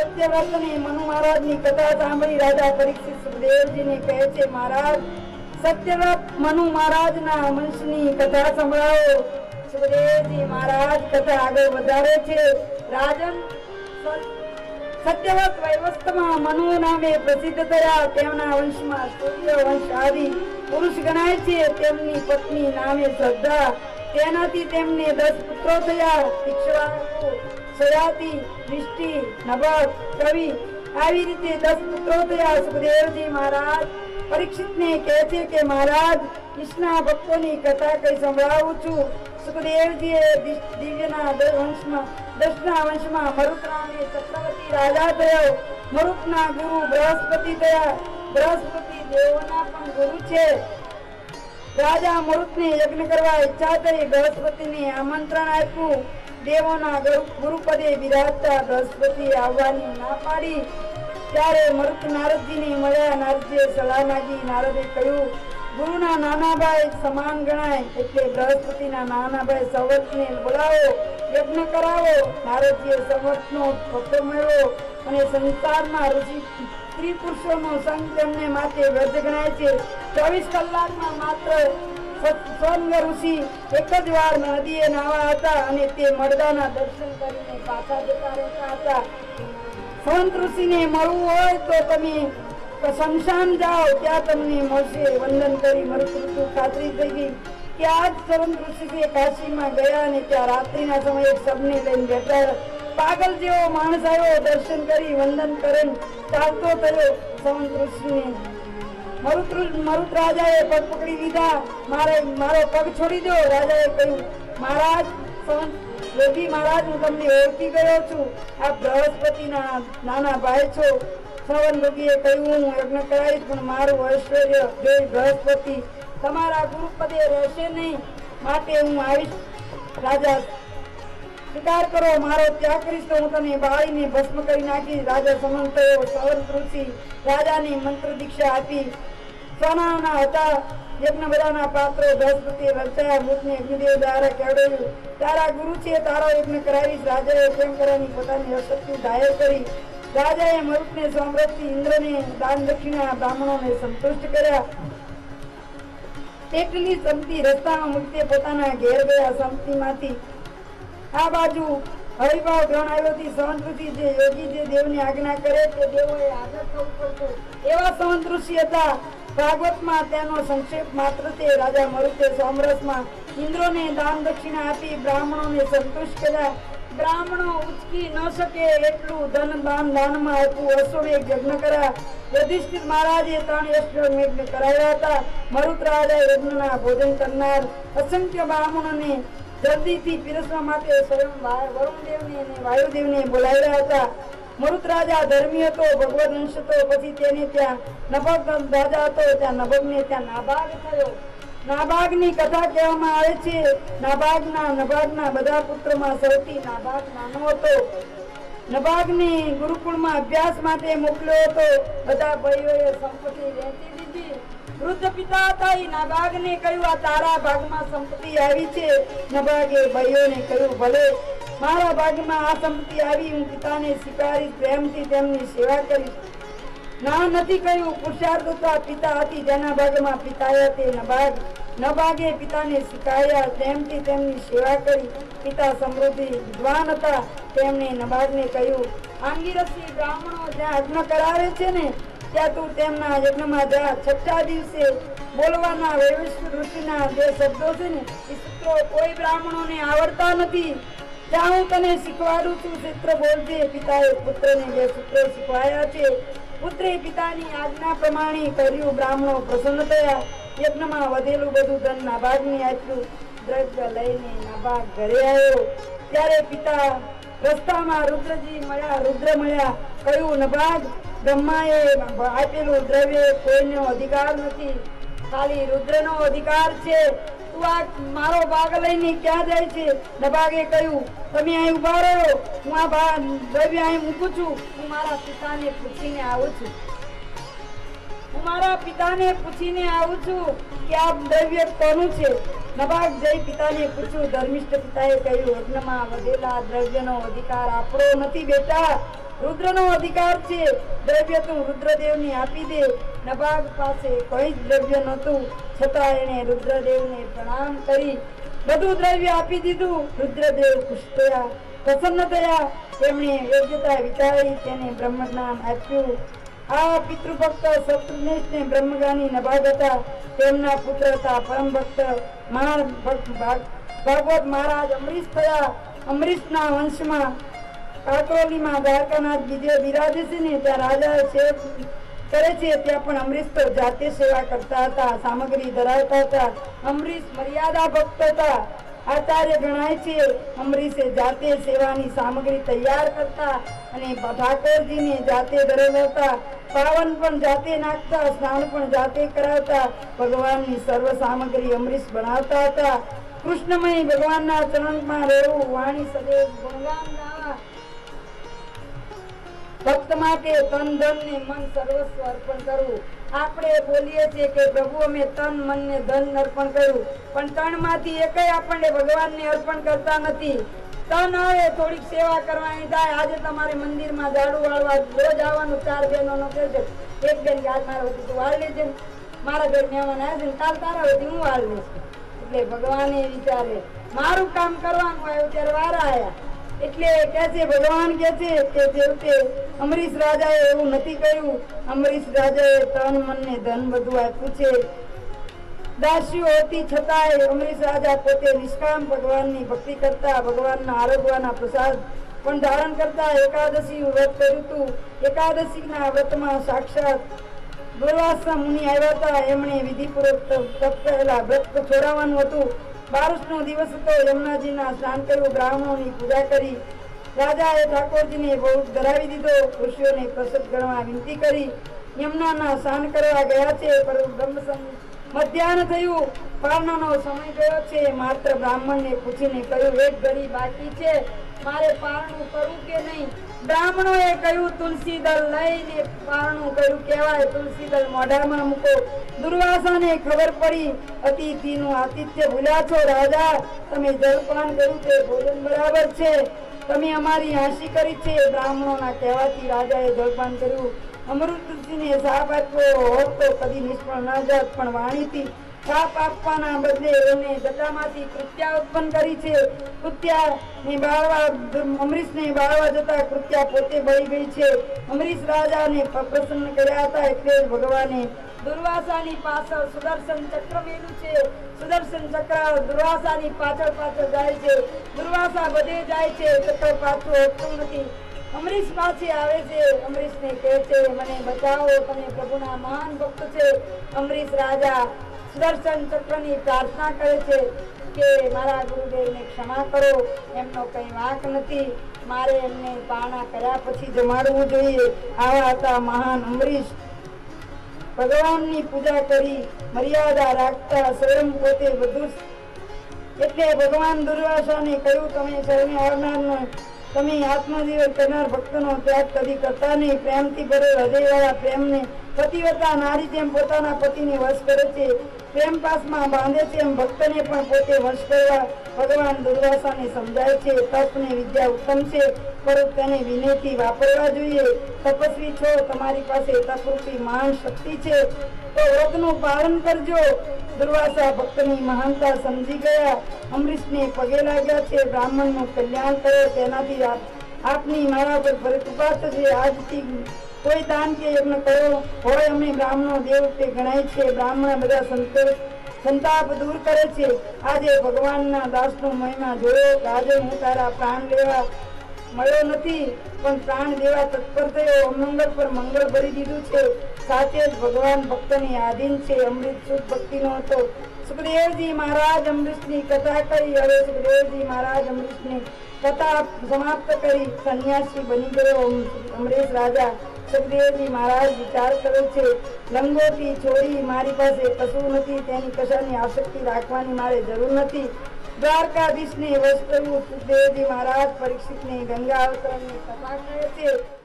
સત્યવ્રત ને મનુ મહારાજ કથા સાંભળી રાજા પરીક્ષિત સુખદેવજી કહે છે, મહારાજ સત્યવ્રત મનુ નામે પ્રસિદ્ધ થયા. તેમના વંશમાં સૂર્ય વંશ આદિ પુરુષ ગણાય છે. તેમની પત્ની નામે શ્રદ્ધા. તેનાથી તેમને દસ પુત્રો થયા. સયાતિ વિષ્ટિ નભક કવિ આવી રીતે દસ પુત્રો થયા, સુખદેવજી મહારાજ. પરીક્ષિતને કહે છે કે, મહારાજ કૃષ્ણના ભક્તોની કથા કઈ સંભળાવું છું. સુખદેવજીએ દિવ્યના વંશમાં દસના વંશમાં મરુત નામે ચક્રવર્તી રાજા થયો. મરુતના ગુરુ બૃહસ્પતિ થયા. બૃહસ્પતિ દેવોના પણ ગુરુ છે. રાજા મરુતને યજ્ઞ કરવા ઈચ્છા થઈ, બૃહસ્પતિને આમંત્રણ આપ્યું. દેવોના ગુરુપદે બિરાજતા બૃહસ્પતિ આવવાની ના પાડી. ત્યારે મરુત નારદજીને મળ્યા નારદજીએ સલાહ માગી નારદે કહ્યું, ગુરુના નાના ભાઈ સમાન ગણાય, એટલે બૃહસ્પતિના નાના ભાઈ સંવતને બોલાવો, યજ્ઞ કરાવો. નારદજીએ સંવતનો પત્ર મેળવ્યો અને સંસારમાં ઋષિ સ્ત્રી પુરુષોનો સંગ તેમને માટે વ્યર્થ ગણાય છે. ચોવીસ કલાકમાં માત્ર સ્વર્ગ ઋષિ એક જ વાર નદીએ નાવા હતા અને તે મળદાના દર્શન કરીને પાછા જતા રહેતા હતા. સંત ઋષિને મળવું હોય તો તમે શમશાન જાઓ, ત્યાં તમને મળશે. વંદન કરી મૃત્યુ ખાતરી થઈ ગઈ કે આજ સંત ઋષિ કાશીમાં ગયા અને ત્યાં રાત્રિના સમયે સબને લઈને બેઠા પાગલ જેવો માણસ આવ્યો, દર્શન કરી વંદન કરે ચાલતો થયો સંત ઋષિને. મરુત મરુત રાજાએ પગ પકડી લીધા. મારે મારો પગ છોડી દો. રાજાએ કહ્યું, મહારાજ, સંત મહારાજ, હું તમને ઓળખી ગયો છું. આપ બૃહસ્પતિના નાના ભાઈ છો. સવન યોગીએ કહ્યું, હું યજ્ઞ કરાવીશ, પણ મારું ઐશ્વર્ય જોઈ બૃહસ્પતિ તમારા ગુરુપદે રહેશે નહીં. માટે હું આવીશ. રાજા, સ્વીકાર કરો, મારો ત્યાગ કરીશ તો હું તને બાળીને ભસ્મ કરી નાખીશ. રાજા થયો સવન ઋષિ રાજાની મંત્ર દીક્ષા આપી સોનાના હતા. યજ્ઞ બધાના પાત્રો બૃહસ્પતિ રચાયા મૃતને અગ્નિદેવ દ્વારા કહેવાયું તારા ગુરુ છે તારો યજ્ઞ કરાવીશ. રાજાએ કેમ કરવાની પોતાની અશક્તિ જાહેર કરી. રાજાએ મરુતને સમૃદ્ધિ ઇન્દ્રને દાન દક્ષિણા બ્રાહ્મણોને સંતુષ્ટ કર્યા. એટલી સમતી રસ્તામાં મૂકતે પોતાના ઘેર ગયા સંમતિમાંથી આ બાજુ હરિભાવ ગ્રહણ આવ્યોથી સંત જે યોગી જે દેવની આજ્ઞા કરે તે દેવોએ હાજર એવા સંત હતા, ભાગવતમાં તેનો સંક્ષેપ માત્ર તે રાજા મરુતે સોમરસમાં ઇન્દ્રોને દાન દક્ષિણા આપી બ્રાહ્મણોને સંતુષ્ટ કર્યા. બ્રાહ્મણો ઉચકી ન શકે એટલું ધન દાન દાનમાં આપ્યું અશ્વમેઘ યજ્ઞ કર્યા. યુધિષ્ઠિર મહારાજે ત્રણ અશ્વમેઘ કરાવ્યા હતા. મરુત રાજા યજ્ઞના ભોજન કરનાર અસંખ્ય બ્રાહ્મણોને જલ્દીથી પીરસવા માટે વરુણદેવને અને વાયુદેવને બોલાવ્યા હતા. મૃત રાજા ધર્મી હતો, ભગવદ અંશ હતો, પછી તેને ત્યાં નભગ રાજા હતો, ત્યાં નભગને ત્યાં નાભાગ થયો. નાભાગની કથા કહેવામાં આવે છે, નાભાગના નભાગના બધા પુત્રમાં સૌથી નાભાગ નાનો હતો. નભાગને ગુરુકુળમાં અભ્યાસ માટે મોકલ્યો હતો. બધા ભાઈઓએ સંપત્તિ વહેંચી દીધી. વૃદ્ધ પિતા હતા એ નાભાગને કહ્યું, આ તારા ભાગમાં સંપત્તિ આવી છે. નભાગે ભાઈઓને કહ્યું, ભલે મારા ભાગમાં આ સંપત્તિ આવી, હું પિતાને સ્વીકારીશ પ્રેમથી તેમની સેવા કરીશ. ના નથી કહ્યું, પુરુષાર્થ હતા પિતા હતી, જેના ભાગમાં પિતાએ તે નભાગ નભાગે પિતાને સ્વીકાર્યા તેમથી તેમની સેવા કરી. પિતા સમૃદ્ધિ, વિદ્વાન હતા. તેમણે નભાગને કહ્યું આંગીરસી બ્રાહ્મણો જ્યાં અગ્ન કરાવે છે ને તું તેમના યજ્ઞમાં છઠ્ઠા દિવસે બોલવાના જે શબ્દો છે ને, એ પિતાની આજ્ઞા પ્રમાણે કર્યું, બ્રાહ્મણો પ્રસન્ન થયા. યજ્ઞમાં વધેલું બધું ધન નાભાગને આપ્યું. દ્રવ્ય લઈને નાભાગ ઘરે આવ્યો. ત્યારે પિતા રસ્તામાં રુદ્રજી મળ્યા, રુદ્ર મળ્યા, કહ્યું, નભાગ બ્રહ્માએ આપેલું દ્રવ્ય કોઈનો અધિકાર નથી. ખાલી રુદ્રનો અધિકાર છે. તું આ મારો ભાગ લઈને ક્યાં જાય છે? નભાગે કહ્યું તમે અહીં ઊભા રહ્યો હું આ ભા- દ્રવ્ય અહીં મૂકું છું. હું મારા પિતાને પૂછીને આવું છું. હું મારા પિતાને પૂછીને આવું છું કે આ દ્રવ્ય કોનું છે? નભાગ જઈ પિતાને પૂછ્યું, ધર્મિષ્ઠ પિતાએ કહ્યું યજ્ઞમાં વધેલા દ્રવ્યનો અધિકાર આપણો નથી બેટા. રુદ્રનો અધિકાર છે. દ્રવ્ય તું રુદ્રદેવને આપી દે. નભાગ પાસે કોઈ જ દ્રવ્ય નહોતું. છતાં એણે રુદ્રદેવને પ્રણામ કરી. બધું દ્રવ્ય આપી દીધું. રુદ્રદેવ ખુશ થયા, પ્રસન્ન થયા. તેમણે યોગ્યતા વિચારી તેને બ્રહ્મજ્ઞાન આપ્યું. આ પિતૃભક્ત શત્રુનેશને બ્રહ્મજ્ઞાની નભાગ હતા તેમના પુત્ર હતા પરમ ભક્ત મહાન ભાગવત મહારાજ અમરીશ થયા અમરીશના વંશમાં કાકરોલીમાં દ્વારકાનાથ બીજે બિરાજે છે ને ત્યાં રાજા છે, કરે છે ત્યાં પણ અમરીશ તો જાતે સેવા કરતા હતા, સામગ્રી ધરાવતા હતા. અમરીશ મર્યાદા ભક્ત હતા. આચાર્ય ગણાય છે, અમરીશે જાતે સેવાની સામગ્રી તૈયાર કરતા અને ઠાકોરજીને જાતે ધરાવતા, પાવન પણ જાતે નાખતા, સ્નાન પણ જાતે કરાવતા, ભગવાનની સર્વ સામગ્રી અમરીશ બનાવતા હતા. કૃષ્ણમય ભગવાનના ચરણમાં રહેવું વાણી સદૈવ ગુણગાન ભક્ત માટે તન ધન ને મન સર્વસ્વ અર્પણ કરવું. આપણે બોલીએ છીએ કે પ્રભુ, અમે તન, મન ને ધન અર્પણ કર્યું. પણ તનમાંથી એકય આપણને ભગવાનને અર્પણ કરતા નથી. તન આવે, થોડીક સેવા કરવાની થાય. આજે તમારે મંદિરમાં ઝાડુ વાળવા રોજ આવવાનું ચાર બહેનો નો કહે છે. એક બેન કે, આજ મારા વતી તું વાળ લેજે મારા ઘર મહેમાન આવ્યા છે ને, કાલ તારા વતી હું વાળ લઈશ એટલે ભગવાને વિચારે, મારું કામ કરવાનું આવ્યું ત્યારે વારા આયા. એટલે કે છે ભગવાન કે છે કે છેવટે અમરીશ રાજાએ એવું નથી કર્યું, અમરીશ રાજાએ તન મન ને ધન બધું આપ્યું છે. દાસીઓ હતી છતાંય અમરીશ રાજા પોતે નિષ્કામ ભગવાનની ભક્તિ કરતા, ભગવાનના આરોગવાના પ્રસાદ પણ ધારણ કરતા એકાદશી વ્રત કર્યું હતું. એકાદશીના વ્રતમાં સાક્ષાત દુર્વાસા મુનિ આવ્યા હતા. એમણે વિધિપૂર્વક તપ કરેલા વ્રત છોડાવવાનું હતું. બારસનો દિવસ હતો, યમુનાજીના સ્નાન કર્યું બ્રાહ્મણોની પૂજા કરી. રાજાએ ઠાકોરજીને બહુ ધરાવી દીધો. ઋષિઓને પ્રસદ ગણવા વિનંતી કરી. યમુનાના સ્નાન કરવા ગયા છે બ્રહ્મસંગ મધ્યાહન થયું. પારણાનો સમય ગયો છે. માત્ર બ્રાહ્મણને પૂછીને કહ્યું, એક ઘડી બાકી છે. મારે પારણું કરું કે નહીં? બ્રાહ્મણોએ કહ્યું, તુલસી દળ લઈને પારણું કર્યું કહેવાય, તુલસી દળ મોઢામાં મૂકો. દુર્વાસાને ખબર પડી, અતિથિનું આતિથ્ય ભૂલ્યા છો રાજા. તમે જલપાન કર્યું તે ભોજન બરાબર છે. તમે અમારી હાંસી કરી છે. બ્રાહ્મણોના કહેવાથી રાજાએ જલપાન કર્યું. અમૃતજીને સાપ આપ્યો હોત તો કદી નિષ્ફળ ન જાત, પણ વાણીથી સાપ આપવાના બદલે એને જટામાંથી કૃત્યા ઉત્પન્ન કરી છે. કૃત્યા ને બાળવા, અમરીશને બાળવા જતા કૃત્યા પોતે બળી ગઈ છે. અમરીશ રાજાને પ્રસન્ન કર્યા હતા એટલે જ ભગવાને દુર્વાસાની પાછળ સુદર્શન ચક્ર મેલું છે. સુદર્શન ચક્ર દુર્વાસાની પાછળ પાછળ જાય છે. દુર્વાસા બધે જાય છે ચક્ર પાછું હોતું નથી. અમરીશ પાસે આવે છે. અમરીશને કહે છે, મને બચાવો, તમે પ્રભુના મહાન ભક્ત છે. અમરીશ રાજા સુદર્શન ચક્રની પ્રાર્થના કરે છે કે મારા ગુરુદેવને ક્ષમા કરો. એમનો કંઈ વાંક નથી. મારે એમને પાણા કર્યા પછી જમાડવું જોઈએ. આવા હતા મહાન અમરીશ. ભગવાનની પૂજા કરી મર્યાદા રાખતા સ્વયં પોતે બધું એટલે ભગવાન દુર્વાસાને કહ્યું, તમે શરણે આવનારનો તમે આત્મજીવન કરનાર ભક્તનો ત્યાગ કદી કરતા નહીં. પ્રેમથી ભરેલ હૃદયવાળા પ્રેમને પતિવતા નારી જેમ પોતાના પતિને વશ કરે છે. પ્રેમ પાસમાં બાંધે છે એમ ભક્તને પણ પોતે વશ કરવા ભગવાન દુર્વાસાને સમજાય છે. તપ ને વિદ્યા ઉત્તમ છે, પરંતુ તેને વિનયથી વાપરવા જોઈએ. તપસ્વી છો, તમારી પાસે તપરૂપી માન શક્તિ છે. તો વ્રતનું પાલન કરજો. દુર્વાસા ભક્તની મહાનતા સમજી ગયા. અમરીશને પગે લાગ્યા છે. બ્રાહ્મણનું કલ્યાણ કરે તેનાથી આપની મારા પર કૃપા થશે આજથી કોઈ દાન કે યજ્ઞ કરો. હોય અમે બ્રાહ્મણો દેવ તે ગણાય છે. બ્રાહ્મણ બધા સંતોષ સંતાપ દૂર કરે છે. આજે ભગવાનના દાસનો મહિમા જોયો આજે હું તારા પ્રાણ લેવા મળ્યો નથી, પણ પ્રાણ દેવા તત્પર થયો. અમંગળ પર મંગળ ભરી દીધું છે. સાચે જ ભગવાન ભક્તની આધીન છે અમૃત શુદ્ધ ભક્તિનો હતો. સુખદેવજી મહારાજ અમૃતની કથા કરી, હવે સુખદેવજી મહારાજ અમૃતની કથા સમાપ્ત કરી સંન્યાસી બની ગયો અમરેશ રાજા. સુખદેવજી મહારાજ વિચાર કરે છે, લંગોટી છોડી મારી પાસે કશું નથી, તેની કશાની આસક્તિ રાખવાની મારે જરૂર નથી. દ્વારકાધીશને વસ્તુ, સુખદેવજી મહારાજ પરીક્ષિતની ગંગા અવતરણની કથા કહે છે.